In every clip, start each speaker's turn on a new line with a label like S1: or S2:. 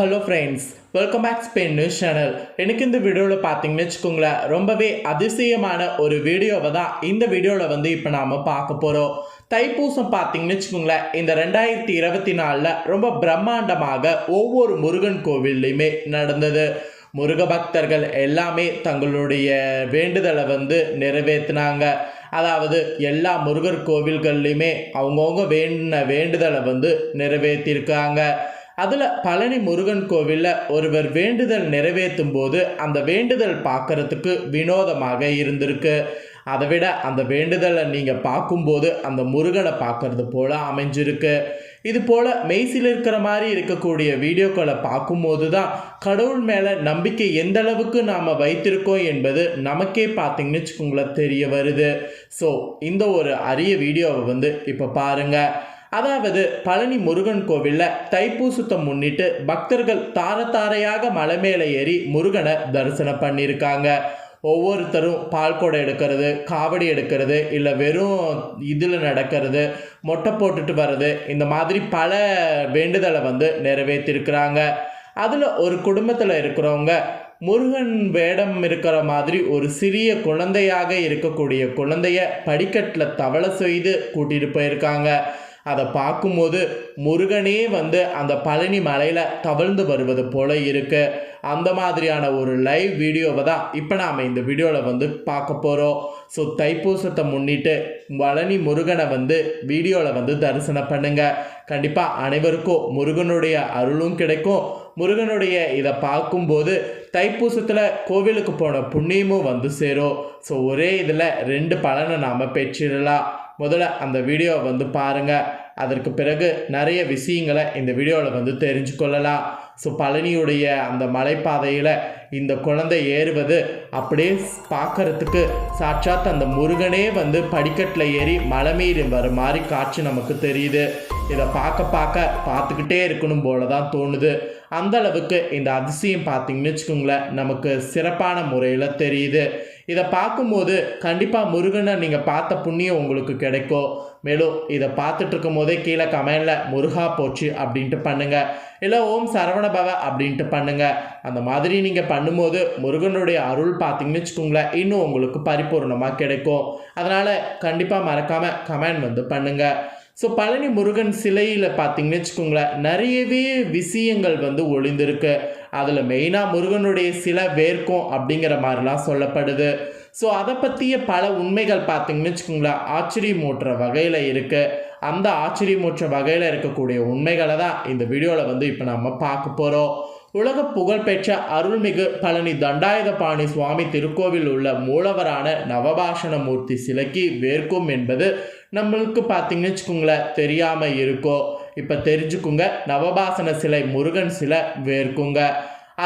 S1: Hello friends welcome back Spain news channel எனக்கு இந்த வீடியோவில் பார்த்தீங்கன்னு வச்சுக்கோங்களேன் ரொம்பவே அதிசயமான ஒரு வீடியோவை தான் இந்த வீடியோவில் வந்து இப்போ நாம் பார்க்க போகிறோம் தைப்பூசம் பார்த்தீங்கன்னு வச்சுக்கோங்களேன் இந்த ரெண்டாயிரத்தி இருபத்தி நாலில் ரொம்ப பிரம்மாண்டமாக ஒவ்வொரு முருகன் கோவில்லையுமே நடந்தது. முருக பக்தர்கள் எல்லாமே தங்களுடைய வேண்டுதலை வந்து நிறைவேற்றினாங்க அதாவது எல்லா முருகர் கோவில்கள்லையுமே அவங்கவுங்க வேண்டின வேண்டுதலை வந்து நிறைவேற்றியிருக்காங்க அதில் பழனி முருகன் கோவிலில் ஒருவர் வேண்டுதல் நிறைவேற்றும் போது அந்த வேண்டுதல் பார்க்கறதுக்கு வினோதமாக இருந்திருக்கு. அதை விட அந்த வேண்டுதலை நீங்கள் பார்க்கும்போது அந்த முருகனை பார்க்கறது போல் அமைஞ்சிருக்கு. இது போல் மெய்சில் இருக்கிற மாதிரி இருக்கக்கூடிய வீடியோக்களை பார்க்கும்போது தான் கடவுள் மேலே நம்பிக்கை எந்த அளவுக்கு நாம் வைத்திருக்கோம் என்பது நமக்கே பார்த்தீங்கன்னு வச்சுக்கோங்களேன் தெரிய வருது. ஸோ இந்த ஒரு அரிய வீடியோவை வந்து இப்போ பாருங்கள் அதாவது பழனி முருகன் கோவிலில் தைப்பூசத்தை முன்னிட்டு பக்தர்கள் தார தாரையாக மலை மேலே ஏறி முருகனை தரிசனம் பண்ணியிருக்காங்க. ஒவ்வொருத்தரும் பால் குடம் எடுக்கிறது காவடி எடுக்கிறது இல்லை வெறும் இதில் நடக்கிறது மொட்டை போட்டுட்டு வர்றது இந்த மாதிரி பல வேண்டுதலை வந்து நிறைவேற்றிருக்கிறாங்க. அதில் ஒரு குடும்பத்தில் இருக்கிறவங்க முருகன் வேடம் இருக்கிற மாதிரி ஒரு சிறிய குழந்தையாக இருக்கக்கூடிய குழந்தைய படிக்கட்டில் தவளை செய்து கூட்டிகிட்டு போயிருக்காங்க. அதை பார்க்கும்போது முருகனே வந்து அந்த பழனி மலையில் தவழ்ந்து வருவது போல இருக்கு. அந்த மாதிரியான ஒரு லைவ் வீடியோவை தான் இப்போ நாம் இந்த வீடியோவில் வந்து பார்க்க போகிறோம் ஸோ தைப்பூசத்தை முன்னிட்டு பழனி முருகனை வந்து வீடியோவில் வந்து தரிசனம் பண்ணுங்கள் கண்டிப்பாக அனைவருக்கும் முருகனுடைய அருளும் கிடைக்கும். முருகனுடைய இதை பார்க்கும்போது தைப்பூசத்தில் கோவிலுக்கு போன புண்ணியமும் வந்து சேரும். ஸோ ஒரே இதில் ரெண்டு பலனை நாம் பெற்றிடலாம். முதல்ல அந்த வீடியோவை வந்து பாருங்கள் அதற்கு பிறகு நிறைய விஷயங்களை இந்த வீடியோவில் வந்து தெரிஞ்சு கொள்ளலாம். ஸோ பழனியுடைய அந்த மலைப்பாதையில் இந்த குழந்தை ஏறுவது அப்படியே பார்க்கறதுக்கு சாட்சாத் அந்த முருகனே வந்து படிக்கட்டில் ஏறி மலை மீறி வர மாதிரி காட்சி நமக்கு தெரியுது. இதை பார்க்க பார்க்க பார்த்துக்கிட்டே இருக்கணும் போல தான் தோணுது. அந்த அளவுக்கு இந்த அதிசயம் பார்த்தீங்கன்னு வச்சுக்கோங்களேன் நமக்கு சிறப்பான முறையில் தெரியுது. இதை பார்க்கும்போது கண்டிப்பாக முருகனை நீங்கள் பார்த்த புண்ணியம் உங்களுக்கு கிடைக்கும். மேலும் இதை பார்த்துட்டு இருக்கும் போதே கீழே கமெண்டில் முருகா போச்சு அப்படின்ட்டு பண்ணுங்கள் இல்லை ஓம் சரவணபவ அப்படின்ட்டு பண்ணுங்கள் அந்த மாதிரி நீங்கள் பண்ணும்போது முருகனுடைய அருள் பார்த்தீங்கன்னு வச்சுக்கோங்களேன் இன்னும் உங்களுக்கு பரிபூர்ணமாக கிடைக்கும். அதனால் கண்டிப்பாக மறக்காமல் கமெண்ட் வந்து பண்ணுங்கள் ஸோ பழனி முருகன் சிலையில் பார்த்தீங்கன்னு வச்சுக்கோங்களேன் நிறையவே விஷயங்கள் வந்து ஒளிந்திருக்கு. அதில் மெயினாக முருகனுடைய சிலை வேர்க்கும் அப்படிங்கிற மாதிரிலாம் சொல்லப்படுது. ஸோ அதை பற்றிய பல உண்மைகள் பார்த்திங்கன்னு வச்சுக்கோங்களேன் ஆச்சரியமூட்டுற வகையில் இருக்குது அந்த ஆச்சரியமூற்ற வகையில் இருக்கக்கூடிய உண்மைகளை தான் இந்த வீடியோவில் வந்து இப்போ நம்ம பார்க்க போகிறோம் உலக புகழ்பெற்ற அருள்மிகு பழனி தண்டாயுதபாணி சுவாமி திருக்கோவில் உள்ள மூலவரான நவபாஷணமூர்த்தி சிலைக்கு வேர்க்கும் என்பது நம்மளுக்கு பார்த்தீங்கன்னு வச்சுக்கோங்களேன் தெரியாமல் இருக்கோ. இப்போ தெரிஞ்சுக்குங்க. நவபாசன சிலை முருகன் சிலை வேர்க்குங்க.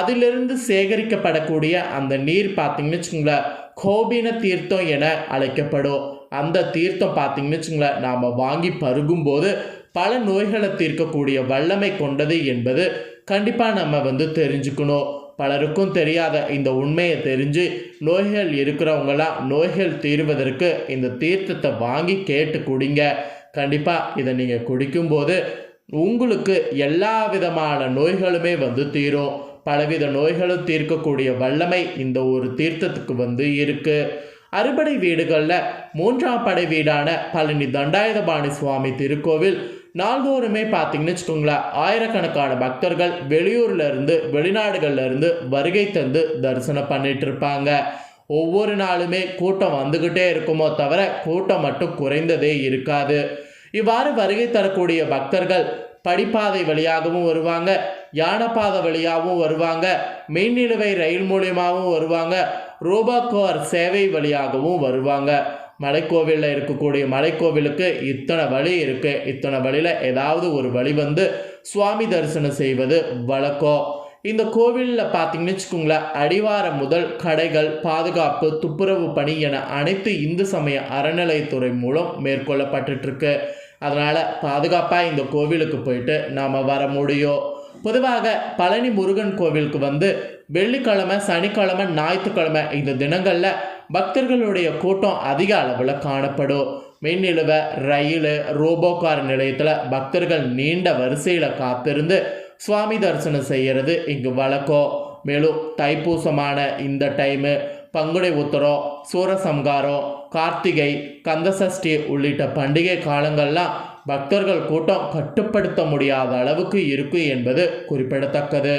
S1: அதிலிருந்து சேகரிக்கப்படக்கூடிய அந்த நீர் பார்த்தீங்கன்னு வச்சுக்கோங்களேன் கோபின தீர்த்தம் என அழைக்கப்படும். அந்த தீர்த்தம் பார்த்தீங்கன்னு வச்சுங்களேன் நாம் வாங்கி பருகும்போது பல நோய்களை தீர்க்கக்கூடிய வல்லமை கொண்டது என்பது கண்டிப்பாக நம்ம வந்து தெரிஞ்சுக்கணும். பலருக்கும் தெரியாத இந்த உண்மையை தெரிஞ்சு நோய்கள் இருக்கிறவங்களாம் நோய்கள் தீர்வதற்கு இந்த தீர்த்தத்தை வாங்கி கேட்டு குடிங்க. கண்டிப்பாக இதை நீங்கள் குடிக்கும்போது உங்களுக்கு எல்லா விதமான நோய்களுமே வந்து தீரும். பலவித நோய்களும் தீர்க்கக்கூடிய வல்லமை இந்த ஒரு தீர்த்தத்துக்கு வந்து இருக்குது அறுபடை வீடுகளில் மூன்றாம் படை வீடான பழனி தண்டாயுதபாணி சுவாமி திருக்கோவில் நாள்தோறுமே பார்த்தீங்கன்னு வச்சுக்கோங்களேன் ஆயிரக்கணக்கான பக்தர்கள் வெளியூர்ல இருந்து இருந்து வருகை தந்து தரிசனம் பண்ணிட்டு இருப்பாங்க. ஒவ்வொரு நாளுமே கூட்டம் வந்துக்கிட்டே இருக்குமோ தவிர கூட்டம் மட்டும் குறைந்ததே இருக்காது. இவ்வாறு வருகை தரக்கூடிய பக்தர்கள் படிப்பாதை வழியாகவும் வருவாங்க யானப்பாதை வழியாகவும் வருவாங்க மெய்நிலுவை ரயில் மூலியமாகவும் வருவாங்க ரோபாகோர் சேவை வழியாகவும் வருவாங்க. மலைக்கோவிலில் இருக்கக்கூடிய மலைக்கோவிலுக்கு இத்தனை வழி இருக்குது இத்தனை வழியில் ஏதாவது ஒரு வழி வந்து சுவாமி தரிசனம் செய்வது வழக்கம் இந்த கோவிலில் பார்த்தீங்கன்னு வச்சுக்கோங்களேன் அடிவாரம் முதல் கடைகள் பாதுகாப்பு துப்புரவு பணி என அனைத்து இந்து சமய அறநிலையத்துறை மூலம் மேற்கொள்ளப்பட்டுருக்கு அதனால் பாதுகாப்பாக இந்த கோவிலுக்கு போயிட்டு நாம் வர முடியும். பொதுவாக பழனி முருகன் கோவிலுக்கு வந்து வெள்ளிக்கிழமை சனிக்கிழமை ஞாயிற்றுக்கிழமை இந்த தினங்களில் பக்தர்களுடைய கூட்டம் அதிக அளவில் காணப்படும். மின்னிலுவை ரயில் ரோபோ கார் நிலையத்தில் பக்தர்கள் நீண்ட வரிசையில் காத்திருந்து சுவாமி தரிசனம் செய்கிறது இங்கு வழக்கம். மேலும் தைப்பூசமான இந்த டைமு பங்குடை உத்தரம் சூரசம்காரம் கார்த்திகை கந்தசஷ்டி உள்ளிட்ட பண்டிகை காலங்கள்லாம் பக்தர்கள் கூட்டம் கட்டுப்படுத்த முடியாத அளவுக்கு இருக்கு என்பது குறிப்பிடத்தக்கது.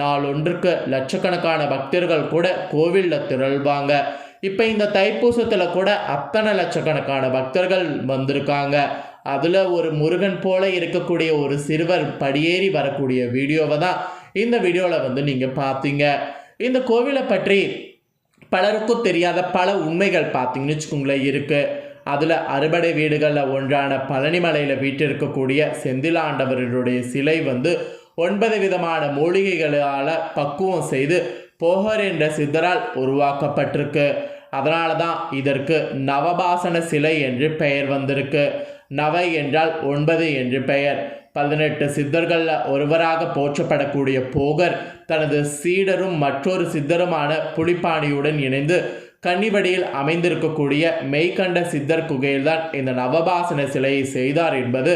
S1: நாளொன்றுக்கு லட்சக்கணக்கான பக்தர்கள் கூட கோவிலில் திரள்வாங்க. இப்போ இந்த தைப்பூசத்தில் கூட அத்தனை லட்சக்கணக்கான பக்தர்கள் வந்திருக்காங்க. அதில் ஒரு முருகன் போல இருக்கக்கூடிய ஒரு சிறுவர் படியேறி வரக்கூடிய வீடியோவை தான் இந்த வீடியோவில் வந்து நீங்கள் பார்த்தீங்க. இந்த கோவிலை பற்றி பலருக்கும் தெரியாத பல உண்மைகள் பார்த்தீங்கன்னு வச்சுக்கோங்களேன் இருக்குது அதில் அறுபடை வீடுகளில் ஒன்றான பழனிமலையில் வீட்டிருக்கக்கூடிய செந்திலாண்டவர்களுடைய சிலை வந்து ஒன்பது விதமான மூலிகைகளால் பக்குவம் செய்து போகர் என்ற சித்தரால் உருவாக்கப்பட்டிருக்கு. அதனால தான் இதற்கு நவபாசன சிலை என்று பெயர் வந்திருக்கு. நவை என்றால் ஒன்பது என்று பெயர். பதினெட்டு சித்தர்களில் ஒருவராக போற்றப்படக்கூடிய போகர் தனது சீடரும் மற்றொரு சித்தருமான புலிப்பாணியுடன் இணைந்து கன்னிவடியில் அமைந்திருக்கக்கூடிய மெய்கண்ட சித்தர் குகையில்தான் இந்த நவபாசன சிலையை செய்தார் என்பது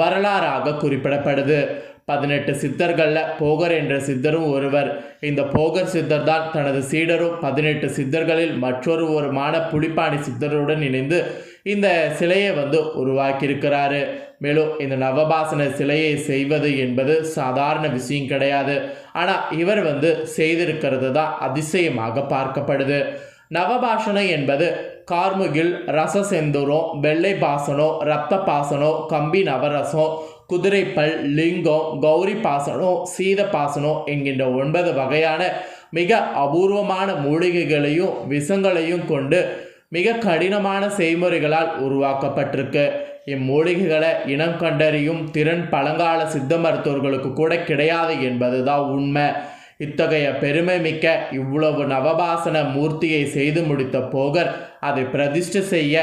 S1: வரலாறாக குறிப்பிடப்படுது. பதினெட்டு சித்தர்களில் போகர் என்ற சித்தரும் ஒருவர். இந்த போகர் சித்தர் தான் தனது சீடரும் பதினெட்டு சித்தர்களில் மற்றொரு ஒருமான புலிப்பாணி சித்தருடன் இணைந்து இந்த சிலையை வந்து உருவாக்கியிருக்கிறாரு. மேலும் இந்த நவபாசன சிலையை செய்வது என்பது சாதாரண விஷயம் கிடையாது. ஆனால் இவர் வந்து செய்திருக்கிறது தான் அதிசயமாக பார்க்கப்படுது. நவபாஷணம் என்பது கார்முகில் ரச செந்தூரம் வெள்ளை பாசனம் ரத்த பாசனம் கம்பி நவரசம் குதிரைப்பல் லிங்கம் கௌரி பாசனம் சீத பாசனம் என்கின்ற ஒன்பது வகையான மிக அபூர்வமான மூலிகைகளையும் விஷங்களையும் கொண்டு மிக கடினமான செய்முறைகளால் உருவாக்கப்பட்டிருக்கு. இம்மூலிகைகளை இனம் கண்டறியும் திறன் பழங்கால சித்த மருத்துவர்களுக்கு கூட கிடையாது என்பதுதான் உண்மை. இத்தகைய பெருமை மிக்க இவ்வளவு நவபாசன மூர்த்தியை செய்து முடித்த போகர் அதை பிரதிஷ்டை செய்ய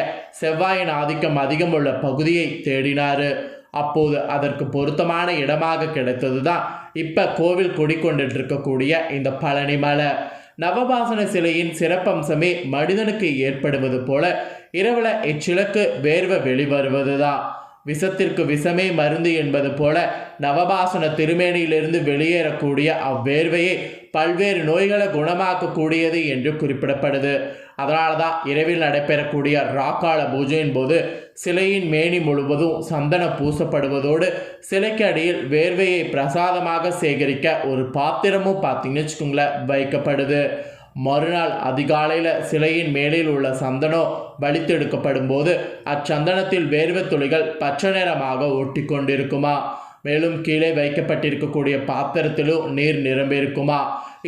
S1: செவ்வாயின் ஆதிக்கம் அதிகமுள்ள பகுதியை தேடினார். அப்போது அதற்கு பொருத்தமான இடமாக கிடைத்தது தான் இப்போ கோவில் குடிக்கொண்டுட்டு இருக்கக்கூடிய இந்த பழனிமலை. நவபாசன சிலையின் சிறப்பம்சமே மனிதனுக்கு ஏற்படுவது போல இரவுல இச்சிலக்கு வேர்வை வெளிவருவதுதான். விஷத்திற்கு விஷமே மருந்து என்பது போல நவபாசன திருமேனியிலிருந்து வெளியேறக்கூடிய அவ்வேர்வையே பல்வேறு நோய்களை குணமாக்கக்கூடியது என்று குறிப்பிடப்படுது. அதனால தான் இரவில் நடைபெறக்கூடிய ராக்கால பூஜையின் போது சிலையின் மேனி முழுவதும் சந்தனம் பூசப்படுவதோடு சிலைக்கு அடியில் வேர்வையை பிரசாதமாக சேகரிக்க ஒரு பாத்திரமும் பார்த்தீங்கன்னு வச்சுக்கோங்களேன் வைக்கப்படுது. மறுநாள் அதிகாலையில் சிலையின் மேலில் உள்ள சந்தனம் வலித்தெடுக்கப்படும் போது அச்சந்தனத்தில் வேர்வை துளிகள் பச்சை நிறமாக ஒட்டி கொண்டிருக்குமா மேலும் கீழே வைக்கப்பட்டிருக்கக்கூடிய பாத்திரத்திலும் நீர் நிரம்பியிருக்குமா?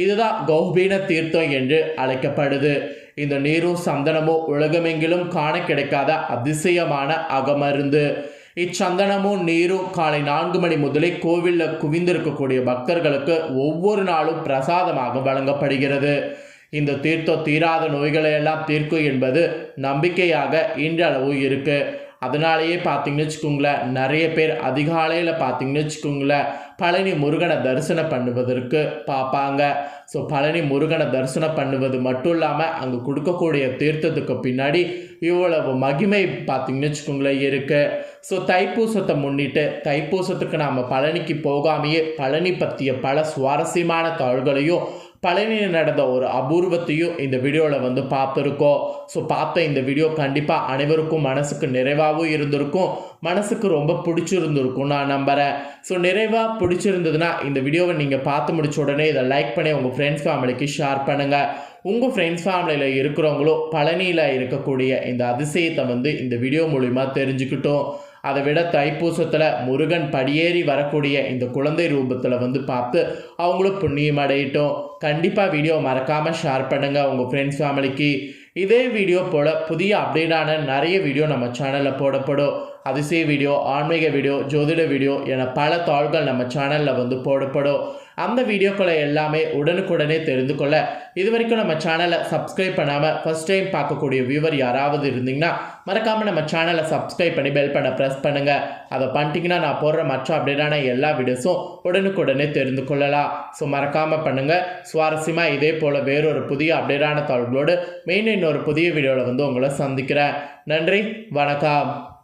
S1: இதுதான் கௌபீன தீர்த்தம் என்று அழைக்கப்படுது. இந்த நீரும் சந்தனமும் உலகமெங்கிலும் காண கிடைக்காத அதிசயமான அகமருந்து. இச்சந்தனமும் நீரும் காலை நான்கு மணி முதலே கோவிலில் குவிந்திருக்கக்கூடிய பக்தர்களுக்கு ஒவ்வொரு நாளும் பிரசாதமாக வழங்கப்படுகிறது. இந்த தீர்த்தம் தீராத நோய்களை எல்லாம் தீர்க்கும் என்பது நம்பிக்கையாக இன்றளவு இருக்குது அதனாலேயே பார்த்தீங்கன்னு வச்சுக்கோங்களேன் நிறைய பேர் அதிகாலையில் பார்த்தீங்கன்னு வச்சுக்கோங்களேன் பழனி முருகனை தரிசனம் பண்ணுவதற்கு பார்ப்பாங்க. ஸோ பழனி முருகனை தரிசனம் பண்ணுவது மட்டும் இல்லாமல் அங்கே கொடுக்கக்கூடிய தீர்த்தத்துக்கு பின்னாடி இவ்வளவு மகிமை பார்த்தீங்கன்னு வச்சுக்கோங்களேன் இருக்குது ஸோ தைப்பூசத்தை முன்னிட்டு தைப்பூசத்துக்கு நாம் பழனிக்கு போகாமையே பழனி பற்றிய பல சுவாரஸ்யமான தாள்களையும் பழனியில் நடந்த ஒரு அபூர்வத்தையும் இந்த வீடியோவில் வந்து பார்த்துருக்கோம். ஸோ பார்த்த இந்த வீடியோ கண்டிப்பாக அனைவருக்கும் மனசுக்கு நிறைவாகவும் இருந்திருக்கும். மனசுக்கு ரொம்ப பிடிச்சிருந்துருக்கும் நான் நம்புகிறேன் ஸோ நிறைவாக பிடிச்சிருந்ததுன்னா இந்த வீடியோவை நீங்கள் பார்த்து முடிச்ச உடனே இதை லைக் பண்ணி உங்கள் ஃப்ரெண்ட்ஸ் ஃபேமிலிக்கு ஷேர் பண்ணுங்கள் உங்கள் ஃப்ரெண்ட்ஸ் ஃபேமிலியில் இருக்கிறவங்களும் பழனியில் இருக்கக்கூடிய இந்த அதிசயத்தை வந்து இந்த வீடியோ மூலிமா தெரிஞ்சுக்கிட்டோம். அதை விட தைப்பூசத்தில் முருகன் படியேறி வரக்கூடிய இந்த குழந்தை ரூபத்தில் வந்து பார்த்து அவங்களும் புண்ணியம் அடையிட்டோம். கண்டிப்பாக வீடியோ மறக்காமல் ஷேர் பண்ணுங்கள் உங்கள் ஃப்ரெண்ட்ஸ் ஃபேமிலிக்கு இதே வீடியோ போல் புதிய அப்டேட்டான நிறைய வீடியோ நம்ம சேனலில் போடப்படும். அதிசய வீடியோ ஆன்மீக வீடியோ ஜோதிட வீடியோ என பல தாள்கள் நம்ம சேனலில் வந்து போடப்படும். அந்த வீடியோக்களை எல்லாமே உடனுக்குடனே தெரிந்து கொள்ள. இது வரைக்கும் நம்ம சேனலை சப்ஸ்கிரைப் பண்ணாமல் ஃபஸ்ட் டைம் பார்க்கக்கூடிய வியூவர் யாராவது இருந்தீங்கன்னா மறக்காமல் நம்ம சேனலை சப்ஸ்கிரைப் பண்ணி பெல் பண்ண ப்ரெஸ் பண்ணுங்கள் அதை பண்ணிட்டீங்கன்னா நான் போடுற மற்ற அப்டேட்டான எல்லா வீடியோஸும் உடனுக்குடனே தெரிந்து கொள்ளலாம். ஸோ மறக்காமல் பண்ணுங்கள் சுவாரஸ்யமாக இதே போல் வேறொரு புதிய அப்டேட்டான தகவல்களோடு மெயின் இன்னொரு புதிய வீடியோவில் வந்து உங்களை சந்திக்கிறேன். நன்றி வணக்கம்.